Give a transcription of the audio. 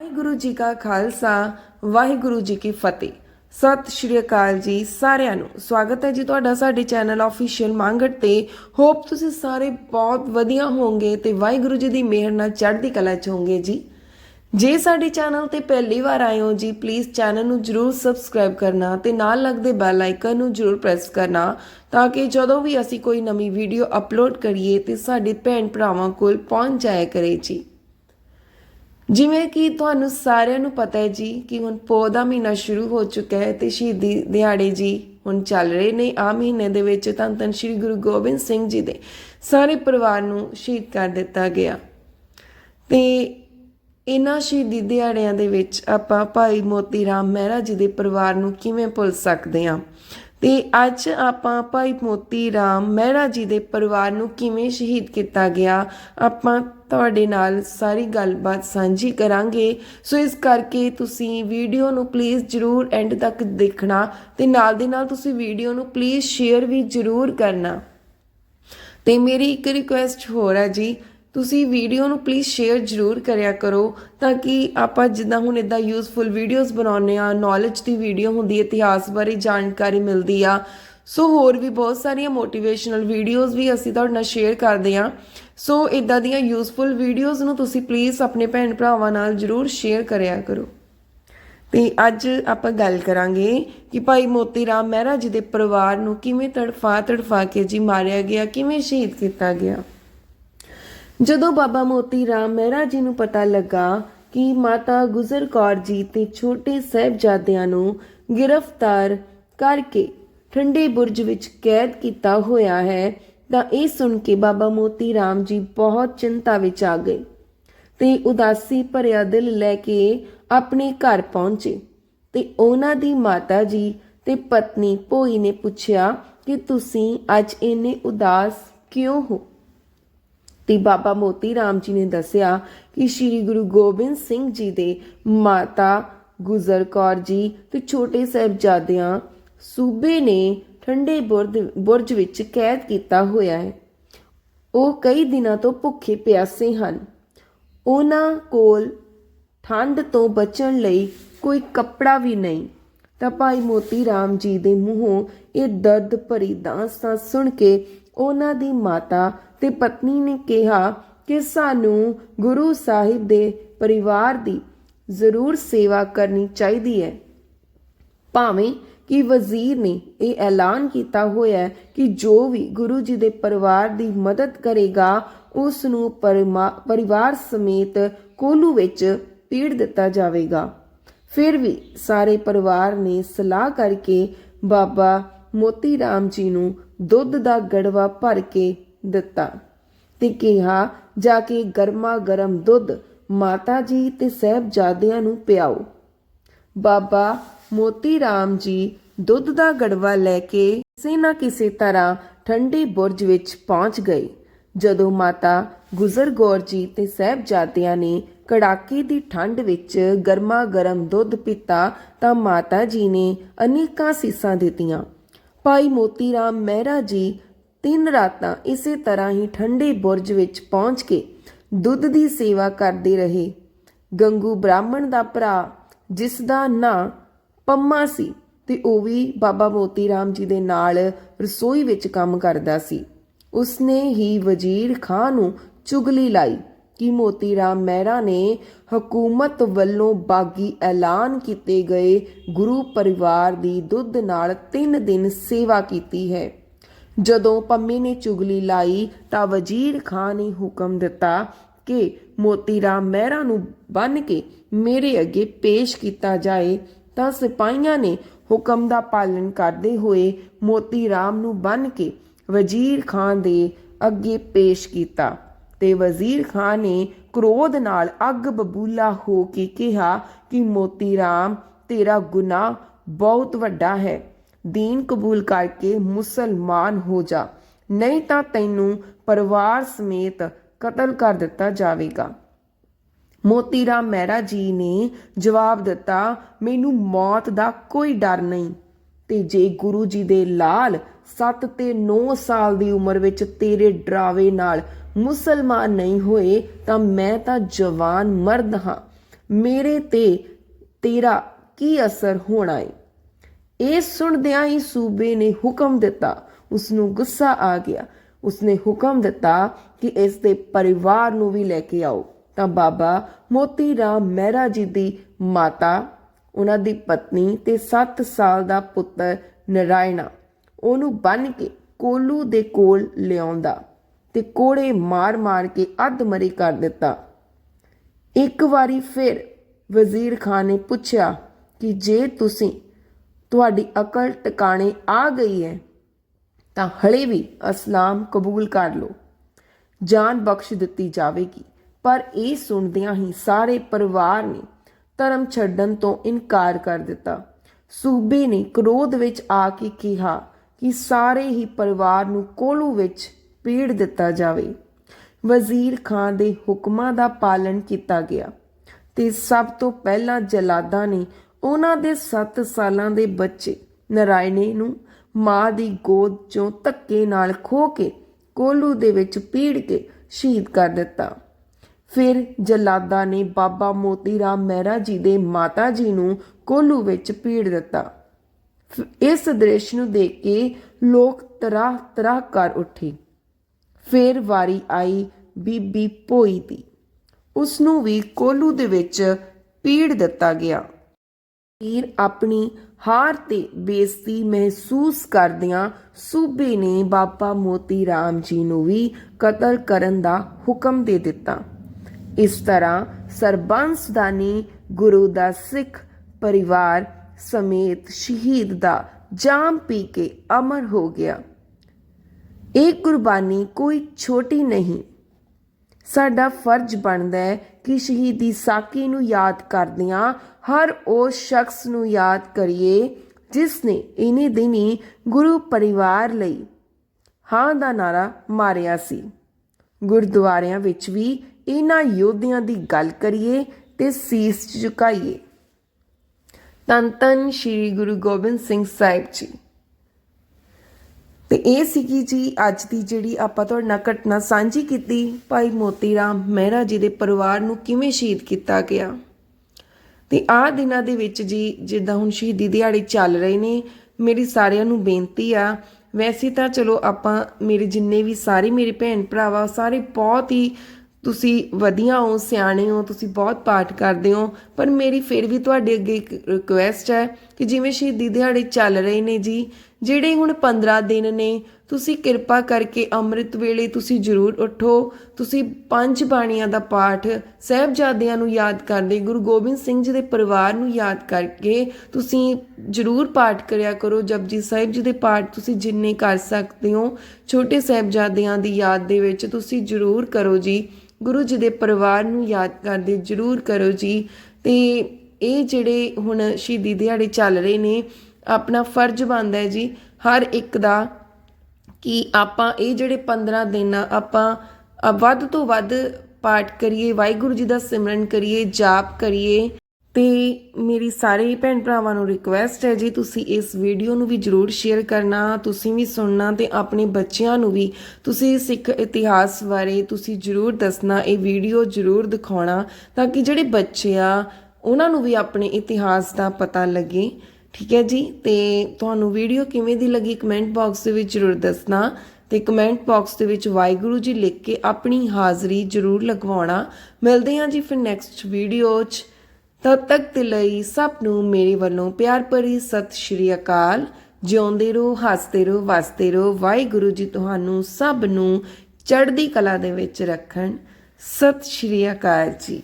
ਵਾਹਿਗੁਰੂ ਜੀ ਕਾ ਖਾਲਸਾ, ਵਾਹਿਗੁਰੂ ਜੀ ਕੀ ਫਤਿਹ। ਸਤਿ ਸ਼੍ਰੀ ਅਕਾਲ ਜੀ ਸਾਰਿਆਂ ਨੂੰ। ਸਵਾਗਤ ਹੈ ਜੀ ਤੁਹਾਡਾ ਸਾਡੇ ਚੈਨਲ ਆਫੀਸ਼ੀਅਲ ਮੰਗੜ ਤੇ। ਹੋਪ ਤੁਸੀਂ ਸਾਰੇ ਬਹੁਤ ਵਧੀਆ ਹੋਵੋਗੇ ਤੇ ਵਾਹਿਗੁਰੂ ਜੀ ਦੀ ਮਿਹਰ ਨਾਲ ਚੜ੍ਹਦੀ ਕਲਾ ਚ ਹੋਵੋਗੇ ਜੀ। ਜੇ ਸਾਡੇ ਚੈਨਲ ਤੇ ਪਹਿਲੀ ਵਾਰ ਆਏ ਹੋ ਜੀ ਪਲੀਜ਼ ਚੈਨਲ ਨੂੰ ਜਰੂਰ ਸਬਸਕ੍ਰਾਈਬ ਕਰਨਾ ਤੇ ਨਾਲ ਲੱਗਦੇ ਬੈਲ ਆਈਕਨ ਨੂੰ ਜਰੂਰ ਪ੍ਰੈਸ ਕਰਨਾ ਤਾਂ ਕਿ ਜਦੋਂ ਵੀ ਅਸੀਂ ਕੋਈ ਨਵੀਂ ਵੀਡੀਓ ਅਪਲੋਡ ਕਰੀਏ ਤੇ ਸਾਡੇ ਭੈਣ ਭਰਾਵਾਂ ਕੋਲ ਪਹੁੰਚ ਜਾਇਆ ਕਰੇ ਜੀ। ਜਿਵੇਂ ਕਿ ਤੁਹਾਨੂੰ ਸਾਰਿਆਂ ਨੂੰ ਪਤਾ ਹੈ ਜੀ ਕਿ ਹੁਣ ਪੋਹ ਦਾ ਮਹੀਨਾ ਸ਼ੁਰੂ ਹੋ ਚੁੱਕਾ ਹੈ ਤੇ ਸ਼ਹੀਦੀ ਦਿਹਾੜੇ ਜੀ ਹੁਣ ਚੱਲ ਰਹੇ ਨੇ। ਆ ਮਹੀਨੇ ਦੇ ਵਿੱਚ ਧੰਨ ਧੰਨ ਸ਼੍ਰੀ ਗੁਰੂ ਗੋਬਿੰਦ ਸਿੰਘ ਜੀ ਦੇ ਸਾਰੇ ਪਰਿਵਾਰ ਨੂੰ ਸ਼ਹੀਦ ਕਰ ਦਿੱਤਾ ਗਿਆ। ਤੇ ਇਹਨਾਂ ਸ਼ਹੀਦੀ ਦਿਹਾੜਿਆਂ ਦੇ ਵਿੱਚ ਆਪਾਂ ਭਾਈ ਮੋਤੀ ਰਾਮ ਮਹਿਰਾ ਜੀ ਦੇ ਪਰਿਵਾਰ ਨੂੰ ਕਿਵੇਂ ਭੁੱਲ ਸਕਦੇ ਹਾਂ? ਤੇ ਅੱਜ ਆਪਾਂ ਭਾਈ ਮੋਤੀ ਰਾਮ ਮਹਿਰਾ ਜੀ ਦੇ ਪਰਿਵਾਰ ਨੂੰ ਕਿਵੇਂ ਸ਼ਹੀਦ ਕੀਤਾ ਗਿਆ, ਆਪਾਂ ਤੁਹਾਡੇ ਨਾਲ ਸਾਰੀ ਗੱਲਬਾਤ ਸਾਂਝੀ ਕਰਾਂਗੇ। ਸੋ ਇਸ ਕਰਕੇ ਤੁਸੀਂ ਵੀਡੀਓ ਨੂੰ ਪਲੀਜ਼ ਜਰੂਰ ਐਂਡ ਤੱਕ ਦੇਖਣਾ ਤੇ ਨਾਲ ਦੇ ਨਾਲ ਤੁਸੀਂ ਵੀਡੀਓ ਨੂੰ ਪਲੀਜ਼ ਸ਼ੇਅਰ ਵੀ ਜਰੂਰ ਕਰਨਾ। ਤੇ ਮੇਰੀ ਇੱਕ ਰਿਕੁਐਸਟ ਹੋਰ ਹੈ ਜੀ ਤੁਸੀਂ ਵੀਡੀਓ ਨੂੰ ਪਲੀਜ਼ ਸ਼ੇਅਰ ਜ਼ਰੂਰ ਕਰਿਆ ਕਰੋ ਤਾਂ ਕਿ ਆਪਾਂ ਜਿੱਦਾਂ ਹੁਣ ਇਦਾਂ ਯੂਜ਼ਫੁਲ ਵੀਡੀਓਜ਼ ਬਣਾਉਂਦੇ ਆ ਨੌਲੇਜ ਦੀ ਵੀਡੀਓ ਹੁੰਦੀ ਹੈ, ਇਤਿਹਾਸ ਬਾਰੇ ਜਾਣਕਾਰੀ ਮਿਲਦੀ ਆ। ਸੋ ਹੋਰ ਵੀ ਬਹੁਤ ਸਾਰੀਆਂ ਮੋਟੀਵੇਸ਼ਨਲ ਵੀਡੀਓਜ਼ ਵੀ ਅਸੀਂ ਤੁਹਾਡੇ ਨਾਲ ਸ਼ੇਅਰ ਕਰਦੇ ਆ ਸੋ ਇਦਾਂ ਦੀਆਂ ਯੂਜ਼ਫੁਲ ਵੀਡੀਓਜ਼ ਨੂੰ ਤੁਸੀਂ ਪਲੀਜ਼ ਆਪਣੇ ਭੈਣ ਭਰਾਵਾਂ ਨਾਲ ਜ਼ਰੂਰ ਸ਼ੇਅਰ ਕਰਿਆ ਕਰੋ। ਤੇ ਅੱਜ ਆਪਾਂ ਗੱਲ ਕਰਾਂਗੇ ਕਿ ਭਾਈ ਮੋਤੀ ਰਾਮ ਮਹਿਰਾ ਜੀ ਦੇ ਪਰਿਵਾਰ ਨੂੰ ਕਿਵੇਂ ਤੜਫਾ ਤੜਫਾ ਕੇ ਜੀ ਮਾਰਿਆ ਗਿਆ, ਕਿਵੇਂ ਸ਼ਹੀਦ ਕੀਤਾ ਗਿਆ। ਜਦੋਂ ਬਾਬਾ ਮੋਤੀ ਰਾਮ ਮਹਿਰਾ ਜੀ ਨੂੰ ਪਤਾ ਲੱਗਾ ਕਿ ਮਾਤਾ ਗੁਜਰ ਕੌਰ ਜੀ ਤੇ ਛੋਟੇ ਸਾਹਿਬਜ਼ਾਦਿਆਂ ਨੂੰ ਗ੍ਰਿਫਤਾਰ ਕਰਕੇ ਠੰਡੇ ਬੁਰਜ ਵਿੱਚ ਕੈਦ ਕੀਤਾ ਹੋਇਆ ਹੈ, ਤਾਂ ਇਹ ਸੁਣ ਕੇ ਬਾਬਾ ਮੋਤੀ ਰਾਮ ਜੀ ਬਹੁਤ ਚਿੰਤਾ ਵਿੱਚ ਆ ਗਏ ਤੇ ਉਦਾਸੀ ਭਰਿਆ ਦਿਲ ਲੈ ਕੇ ਆਪਣੇ ਘਰ ਪਹੁੰਚੇ ਤੇ ਉਹਨਾਂ ਦੀ ਮਾਤਾ ਜੀ ਤੇ ਪਤਨੀ ਭੋਈ ਨੇ ਪੁੱਛਿਆ ਕਿ ਤੁਸੀਂ ਅੱਜ ਇੰਨੇ ਉਦਾਸ ਕਿਉਂ ਹੋ? ਤੇ ਬਾਬਾ ਮੋਤੀ ਰਾਮ ਜੀ ਨੇ ਦੱਸਿਆ ਕਿ ਸ੍ਰੀ ਗੁਰੂ ਗੋਬਿੰਦ ਸਿੰਘ ਜੀ ਦੇ ਮਾਤਾ ਗੁਜਰ ਕੌਰ ਜੀ ਤੇ ਛੋਟੇ ਸਾਹਿਬਜ਼ਾਦਿਆਂ ਸੂਬੇ ਨੇ ਠੰਡੇ ਬੁਰਦ, ਬੁਰਜ ਵਿੱਚ ਕੈਦ ਕੀਤਾ ਹੋਇਆ ਹੈ। ਉਹ ਕਈ ਦਿਨਾਂ ਤੋਂ ਭੁੱਖੇ ਪਿਆਸੇ ਹਨ। ਉਹਨਾਂ ਕੋਲ ਠੰਡ ਤੋਂ ਬਚਣ ਲਈ ਕੋਈ ਕੱਪੜਾ ਵੀ ਨਹੀਂ। ਤਾਂ ਭਾਈ ਮੋਤੀ ਰਾਮ ਜੀ ਦੇ ਮੂੰਹੋਂ ਇਹ ਦਰਦ ਭਰੀ ਦਾਸਤਾਂ ਸੁਣ ਕੇ ਉਹਨਾਂ ਦੀ ਮਾਤਾ ਤੇ ਪਤਨੀ ਨੇ ਕਿਹਾ ਕਿ ਸਾਨੂੰ ਗੁਰੂ ਸਾਹਿਬ ਦੇ ਪਰਿਵਾਰ ਦੀ ਜ਼ਰੂਰ ਸੇਵਾ ਕਰਨੀ ਚਾਹੀਦੀ ਹੈ। ਭਾਵੇਂ ਕਿ ਵਜ਼ੀਰ ਨੇ ਇਹ ਐਲਾਨ ਕੀਤਾ ਹੋਇਆ ਹੈ ਕਿ ਜੋ ਵੀ ਗੁਰੂ ਜੀ ਦੇ ਪਰਿਵਾਰ ਦੀ ਮਦਦ ਕਰੇਗਾ ਉਸ ਨੂੰ ਪਰਿਮਾ- ਪਰਿਵਾਰ ਸਮੇਤ ਕੋਲੂ ਵਿੱਚ ਪੀੜ ਦਿੱਤਾ ਜਾਵੇਗਾ। ਫਿਰ ਵੀ ਸਾਰੇ ਪਰਿਵਾਰ ਨੇ ਸਲਾਹ ਕਰਕੇ ਬਾਬਾ ਮੋਤੀ ਰਾਮ ਜੀ ਨੂੰ ਦੁੱਧ ਦਾ ਗੜਵਾ ਭਰ ਕੇ ਦਿੱਤਾ। ਤੇ ਕਿਹਾ, ਜਾ ਕੇ ਗਰਮਾ ਗਰਮ ਦੁੱਧ ਮਾਤਾ ਜੀ ਤੇ ਸਹਿਬਜ਼ਾਦਿਆਂ ਨੂੰ ਪਿਆਓ। ਬਾਬਾ ਮੋਤੀ ਰਾਮ ਜੀ ਦੁੱਧ ਦਾ ਗੜਵਾ ਲੈ ਕੇ ਕਿਸੇ ਨਾ ਕਿਸੇ ਤਰ੍ਹਾਂ ਠੰਡੇ ਬੁਰਜ ਵਿੱਚ ਪਹੁੰਚ ਗਏ। ਜਦੋਂ ਮਾਤਾ ਗੁਜ਼ਰ ਗੌਰ ਜੀ ਤੇ ਸਹਿਬਜ਼ਾਦਿਆਂ ਨੇ ਕੜਾਕੇ ਦੀ ਠੰਡ ਵਿੱਚ ਗਰਮਾ ਗਰਮ ਦੁੱਧ ਪੀਤਾ, ਤਾਂ ਮਾਤਾ ਜੀ ਨੇ ਅਨੇਕਾਂ ਸੀਸਾਂ ਦਿੱਤੀਆਂ। ਭਾਈ ਮੋਤੀ ਰਾਮ ਮਹਿਰਾ ਜੀ ਤਿੰਨ ਰਾਤਾਂ ਇਸੇ ਤਰ੍ਹਾਂ ਹੀ ਠੰਡੇ ਬੁਰਜ ਵਿੱਚ ਪਹੁੰਚ ਕੇ ਦੁੱਧ ਦੀ ਸੇਵਾ ਕਰਦੇ ਰਹੇ। ਗੰਗੂ ਬ੍ਰਾਹਮਣ ਦਾ ਭਰਾ, ਜਿਸ ਦਾ ਨਾਂ ਪੰਮਾ ਸੀ ਤੇ ਉਹ ਵੀ ਬਾਬਾ ਮੋਤੀ ਰਾਮ ਜੀ ਦੇ ਨਾਲ ਰਸੋਈ ਵਿੱਚ ਕੰਮ ਕਰਦਾ ਸੀ। ਉਸਨੇ ਹੀ ਵਜ਼ੀਰ ਖਾਨ ਨੂੰ ਚੁਗਲੀ ਲਾਈ ਕਿ ਮੋਤੀ ਰਾਮ ਮਹਿਰਾ ਨੇ ਹਕੂਮਤ ਵੱਲੋਂ ਬਾਗੀ ਐਲਾਨ ਕੀਤੇ ਗਏ ਗੁਰੂ ਪਰਿਵਾਰ ਦੀ ਦੁੱਧ ਨਾਲ 3 ਦਿਨ ਸੇਵਾ ਕੀਤੀ ਹੈ। ਜਦੋਂ ਪੰਮੀ ਨੇ ਚੁਗਲੀ ਲਾਈ ਤਾਂ ਵਜ਼ੀਰ ਖਾਨ ਨੇ ਹੁਕਮ ਦਿੱਤਾ ਕਿ ਮੋਤੀ ਰਾਮ ਮਹਿਰਾ ਨੂੰ ਬੰਨ ਕੇ ਮੇਰੇ ਅੱਗੇ ਪੇਸ਼ ਕੀਤਾ ਜਾਏ। ਤਾਂ ਸਿਪਾਹੀਆਂ ਨੇ ਹੁਕਮ ਦਾ ਪਾਲਣ ਕਰਦੇ ਹੋਏ ਮੋਤੀ ਰਾਮ ਨੂੰ ਬੰਨ ਕੇ ਵਜ਼ੀਰ ਖਾਨ ਦੇ ਅੱਗੇ ਪੇਸ਼ ਕੀਤਾ ਤੇ ਵਜ਼ੀਰ ਖਾਨ ਨੇ ਕ੍ਰੋਧ ਨਾਲ ਅੱਗ ਬਬੂਲਾ ਹੋ ਕੇ ਕਿਹਾ ਕਿ ਮੋਤੀ ਰਾਮ ਤੇਰਾ ਗੁਨਾਹ ਬਹੁਤ ਵੱਡਾ ਹੈ। ਦੀਨ ਕਬੂਲ ਕਰਕੇ ਮੁਸਲਮਾਨ ਹੋ ਜਾ। ਨਹੀਂ ਤਾਂ ਤੈਨੂੰ ਪਰਿਵਾਰ ਸਮੇਤ ਕਤਲ ਕਰ ਦਿੱਤਾ ਜਾਵੇਗਾ। ਮੋਤੀ ਰਾਮ ਮਹਿਰਾ ਜੀ ਨੇ ਜਵਾਬ ਦਿੱਤਾ, ਮੈਨੂੰ ਮੌਤ ਦਾ ਕੋਈ ਡਰ ਨਹੀਂ। ਤੇ ਜੇ ਗੁਰੂ ਜੀ ਦੇ ਲਾਲ 7 ਤੇ 9 ਸਾਲ ਦੀ ਉਮਰ ਵਿੱਚ ਤੇਰੇ ਡਰਾਵੇ ਨਾਲ ਮੁਸਲਮਾਨ ਨਹੀਂ ਹੋਏ, ਤਾਂ ਮੈਂ ਤਾਂ ਜਵਾਨ ਮਰਦ ਹਾਂ। ਮੇਰੇ ਤੇ ਤੇਰਾ ਕੀ ਅਸਰ ਹੋਣਾ ਏ? ਇਹ ਸੁਣਦਿਆਂ ਹੀ ਸੂਬੇ ਨੇ ਹੁਕਮ ਦਿੱਤਾ। ਉਸ ਨੂੰ ਗੁੱਸਾ ਆ ਗਿਆ। ਉਸਨੇ ਹੁਕਮ ਦਿੱਤਾ ਕਿ ਇਸ ਦੇ ਪਰਿਵਾਰ ਨੂੰ ਵੀ ਲੈ ਕੇ ਆਓ। ਤਾਂ ਬਾਬਾ ਮੋਤੀ ਰਾਮ ਮਹਿਰਾ ਜੀ ਦੀ ਮਾਤਾ, ਉਹਨਾਂ ਦੀ ਪਤਨੀ ਤੇ 7 ਸਾਲ ਦਾ ਪੁੱਤਰ ਨਰਾਇਣਾ, ਉਹਨੂੰ ਬੰਨ ਕੇ ਕੋਲੂ ਦੇ ਕੋਲ ਲਿਆਉਂਦਾ ਤੇ ਕੋੜੇ ਮਾਰ-ਮਾਰ ਕੇ ਅੱਧ-ਮਰੀ ਕਰ ਦਿੱਤਾ। ਇੱਕ ਵਾਰੀ ਫਿਰ ਵਜ਼ੀਰ ਖਾਨ ਨੇ ਪੁੱਛਿਆ ਕਿ ਜੇ ਤੁਸੀਂ ਤੁਹਾਡੀ ਅਕਲ ਟਿਕਾਣੇ ਆ ਗਈ ਹੈ, ਤਾਂ ਹਲੇ ਵੀ ਇਸਲਾਮ ਕਬੂਲ ਕਰ ਲਓ। ਜਾਨ ਬਖਸ਼ ਦਿੱਤੀ ਜਾਵੇਗੀ। ਪਰ ਇਹ ਸੁਣਦਿਆਂ ਹੀ ਸਾਰੇ ਪਰਿਵਾਰ ਨੇ ਧਰਮ ਛੱਡਣ ਤੋਂ ਇਨਕਾਰ ਕਰ ਦਿੱਤਾ। ਸੂਬੇ ਨੇ ਕ੍ਰੋਧ ਵਿੱਚ ਆ ਕੇ ਕਿਹਾ ਕਿ ਸਾਰੇ ਹੀ ਪਰਿਵਾਰ ਨੂੰ ਕੋਲੂ ਵਿੱਚ ਪੀੜ ਦਿੱਤਾ ਜਾਵੇ। ਵਜ਼ੀਰ ਖਾਨ ਦੇ ਹੁਕਮਾਂ ਦਾ ਪਾਲਣ ਕੀਤਾ ਗਿਆ ਤੇ ਸਭ ਤੋਂ ਪਹਿਲਾਂ ਜਲਾਦਾਂ ਨੇ ਉਹਨਾਂ ਦੇ 7 ਸਾਲਾਂ ਦੇ ਬੱਚੇ ਨਰਾਇਣੇ ਨੂੰ ਮਾਂ ਦੀ ਗੋਦ ਚੋਂ ਧੱਕੇ ਨਾਲ ਖੋ ਕੇ ਕੋਲੂ ਦੇ ਵਿੱਚ ਪੀੜ ਕੇ ਸ਼ਹੀਦ ਕਰ ਦਿੱਤਾ। ਫਿਰ ਜਲਾਦਾ ਨੇ ਬਾਬਾ ਮੋਤੀ ਰਾਮ ਮਹਿਰਾ ਜੀ ਦੇ ਮਾਤਾ ਜੀ ਨੂੰ ਕੋਲੂ ਵਿੱਚ ਪੀੜ ਦਿੱਤਾ। ਇਸ ਦ੍ਰਿਸ਼ ਨੂੰ ਦੇਖ ਕੇ ਲੋਕ ਤਰਾਹ ਤਰਾਹ ਕਰ ਉੱਠੇ। ਫਿਰ ਵਾਰੀ ਆਈ ਬੀਬੀ ਭੋਈ ਦੀ। ਉਸ ਨੂੰ ਵੀ ਕੋਲੂ ਦੇ ਵਿੱਚ ਪੀੜ ਦਿੱਤਾ ਗਿਆ। ਵੀਰ ਆਪਣੀ ਹਾਰ ਤੇ ਬੇਇੱਜ਼ਤੀ ਮਹਿਸੂਸ ਕਰਦਿਆਂ ਸੂਬੇ ਨੇ ਬਾਬਾ ਮੋਤੀ ਰਾਮ ਜੀ ਨੂੰ ਵੀ ਕਤਲ ਕਰਨ ਦਾ ਹੁਕਮ ਦੇ ਦਿੱਤਾ। ਇਸ ਤਰ੍ਹਾਂ ਸਰਬੰਸ ਦਾਨੀ ਗੁਰੂ ਦਾ ਸਿੱਖ ਪਰਿਵਾਰ ਸਮੇਤ ਸ਼ਹੀਦ ਦਾ ਜਾਮ ਪੀ ਕੇ ਅਮਰ ਹੋ ਗਿਆ। ਇਹ ਕੁਰਬਾਨੀ ਕੋਈ ਛੋਟੀ ਨਹੀਂ ਸਾਡਾ ਫਰਜ਼ ਬਣਦਾ ਹੈ ਕਿ ਸ਼ਹੀਦੀ ਸਾਕੀ ਨੂੰ ਯਾਦ ਕਰਦਿਆਂ ਹਰ ਉਸ ਸ਼ਖਸ ਨੂੰ ਯਾਦ ਕਰੀਏ ਜਿਸ ਨੇ ਇਨੀ ਦਿਨੀ ਗੁਰੂ ਪਰਿਵਾਰ ਲਈ ਹਾਂ ਦਾ ਨਾਰਾ ਮਾਰਿਆ ਸੀ। ਗੁਰਦੁਆਰਿਆਂ ਵਿੱਚ ਵੀ ਇਹਨਾਂ ਯੋਧਿਆਂ ਦੀ ਗੱਲ ਕਰੀਏ ਤੇ ਸੀਸ ਝੁਕਾਈਏ। ਤਨ ਤਨ ਸ਼੍ਰੀ ਗੁਰੂ ਗੋਬਿੰਦ ਸਿੰਘ ਸਾਹਿਬ ਜੀ। ਤੇ ਇਹ ਸੀਗੀ ਜੀ ਅੱਜ ਦੀ ਜਿਹੜੀ ਆਪਾਂ ਤੁਹਾਡੇ ਨਾਲ ਘਟਨਾ ਸਾਂਝੀ ਕੀਤੀ ਭਾਈ ਮੋਤੀ ਰਾਮ ਮਹਿਰਾ ਜੀ ਦੇ ਪਰਿਵਾਰ ਨੂੰ ਕਿਵੇਂ ਸ਼ਹੀਦ ਕੀਤਾ ਗਿਆ। ਤੇ ਆਹ ਦਿਨਾਂ ਦੇ ਵਿੱਚ ਜੀ ਜਿੱਦਾਂ ਹੁਣ ਸ਼ਹੀਦੀ ਦਿਹਾੜੇ ਚੱਲ ਰਹੇ ਨੇ, ਮੇਰੀ ਸਾਰਿਆਂ ਨੂੰ ਬੇਨਤੀ ਆ, ਵੈਸੇ ਤਾਂ ਚਲੋ ਆਪਾਂ ਮੇਰੇ ਜਿੰਨੇ ਵੀ ਸਾਰੇ ਮੇਰੇ ਭੈਣ ਭਰਾਵਾ, ਸਾਰੇ ਬਹੁਤ ਹੀ ਤੁਸੀਂ ਵਧੀਆ ਹੋ, ਸਿਆਣੇ ਹੋ, ਤੁਸੀਂ ਬਹੁਤ ਪਾਠ ਕਰਦੇ ਹੋ, ਪਰ ਮੇਰੀ ਫਿਰ ਵੀ ਤੁਹਾਡੇ ਅੱਗੇ ਇੱਕ ਰਿਕੁਐਸਟ ਹੈ ਕਿ ਜਿਵੇਂ ਸ਼ਹੀਦੀ ਦਿਹਾੜੇ ਚੱਲ ਰਹੇ ਨੇ ਜੀ, ਜਿਹੜੇ ਹੁਣ 15 ਦਿਨ ਨੇ, ਤੁਸੀਂ ਕਿਰਪਾ ਕਰਕੇ ਅੰਮ੍ਰਿਤ ਵੇਲੇ ਤੁਸੀਂ ਜ਼ਰੂਰ ਉੱਠੋ, ਤੁਸੀਂ ਪੰਜ ਬਾਣੀਆਂ ਦਾ ਪਾਠ ਸਹਿਬਜ਼ਾਦਿਆਂ ਨੂੰ ਯਾਦ ਕਰਦੇ, ਗੁਰੂ ਗੋਬਿੰਦ ਸਿੰਘ ਜੀ ਦੇ ਪਰਿਵਾਰ ਨੂੰ ਯਾਦ ਕਰਕੇ ਤੁਸੀਂ ਜ਼ਰੂਰ ਪਾਠ ਕਰਿਆ ਕਰੋ, ਜਪਜੀ ਸਾਹਿਬ ਜੀ ਦੇ ਪਾਠ ਤੁਸੀਂ ਜਿੰਨੇ ਕਰ ਸਕਦੇ ਹੋ, ਛੋਟੇ ਸਹਿਬਜ਼ਾਦਿਆਂ ਦੀ ਯਾਦ ਦੇ ਵਿੱਚ ਤੁਸੀਂ ਜ਼ਰੂਰ ਕਰੋ ਜੀ। ਗੁਰੂ ਜੀ ਦੇ ਪਰਿਵਾਰ ਨੂੰ ਯਾਦ ਕਰਦੇ ਜ਼ਰੂਰ ਕਰੋ ਜੀ। ਤੇ ਇਹ ਜਿਹੜੇ ਹੁਣ ਸ਼ਹੀਦੀ ਦਿਹਾੜੇ ਚੱਲ ਰਹੇ ਨੇ, ਆਪਣਾ ਫਰਜ਼ ਬਣਦਾ ਹੈ ਜੀ, ਹਰ ਇੱਕ ਦਾ ਕਿ ਆਪਾਂ ਇਹ ਜਿਹੜੇ 15 ਦਿਨ ਆ, ਆਪਾਂ ਵੱਧ ਤੋਂ ਵੱਧ ਪਾਠ ਕਰੀਏ, ਵਾਹਿਗੁਰੂ ਜੀ ਦਾ ਸਿਮਰਨ ਕਰੀਏ, ਜਾਪ ਕਰੀਏ। ਤੇ ਮੇਰੀ ਸਾਰੇ ਭੈਣ ਭਰਾਵਾਂ ਨੂੰ ਰਿਕੁਐਸਟ ਹੈ ਜੀ, ਤੁਸੀਂ ਇਸ ਵੀਡੀਓ ਨੂੰ ਵੀ ਜਰੂਰ ਸ਼ੇਅਰ ਕਰਨਾ, ਤੁਸੀਂ ਵੀ ਸੁਣਨਾ ਤੇ ਆਪਣੇ ਬੱਚਿਆਂ ਨੂੰ ਵੀ ਤੁਸੀਂ ਸਿੱਖ ਇਤਿਹਾਸ ਬਾਰੇ ਤੁਸੀਂ ਜਰੂਰ ਦੱਸਣਾ, ਇਹ ਵੀਡੀਓ ਜਰੂਰ ਦਿਖਾਉਣਾ ਤਾਂ ਕਿ ਜਿਹੜੇ ਬੱਚੇ ਆ, ਉਹਨਾਂ ਨੂੰ ਵੀ ਆਪਣੇ ਇਤਿਹਾਸ ਦਾ ਪਤਾ ਲੱਗੇ। ਠੀਕ ਹੈ ਜੀ? ਤੇ ਤੁਹਾਨੂੰ ਵੀਡੀਓ ਕਿਵੇਂ ਦੀ ਲੱਗੀ ਕਮੈਂਟ ਬਾਕਸ ਦੇ ਵਿੱਚ ਜਰੂਰ ਦੱਸਣਾ ਤੇ ਕਮੈਂਟ ਬਾਕਸ ਦੇ ਵਿੱਚ ਵਾਹਿਗੁਰੂ ਜੀ ਲਿਖ ਕੇ ਆਪਣੀ ਹਾਜ਼ਰੀ ਜਰੂਰ ਲਗਵਾਉਣਾ। ਮਿਲਦੇ ਹਾਂ ਜੀ ਫਿਰ ਨੈਕਸਟ ਵੀਡੀਓ 'ਚ। ਤਦ ਤੱਕ ਦੇ ਲਈ ਸਭ ਨੂੰ ਮੇਰੇ ਵੱਲੋਂ ਪਿਆਰ ਭਰੀ ਸਤਿ ਸ਼੍ਰੀ ਅਕਾਲ। ਜਿਉਂਦੇ ਰਹੋ, ਹੱਸਦੇ ਰਹੋ, ਵਸਦੇ ਰਹੋ। ਵਾਹਿਗੁਰੂ ਜੀ ਤੁਹਾਨੂੰ ਸਭ ਨੂੰ ਚੜ੍ਹਦੀ ਕਲਾ ਦੇ ਵਿੱਚ ਰੱਖਣ। ਸਤਿ ਸ਼੍ਰੀ ਅਕਾਲ ਜੀ।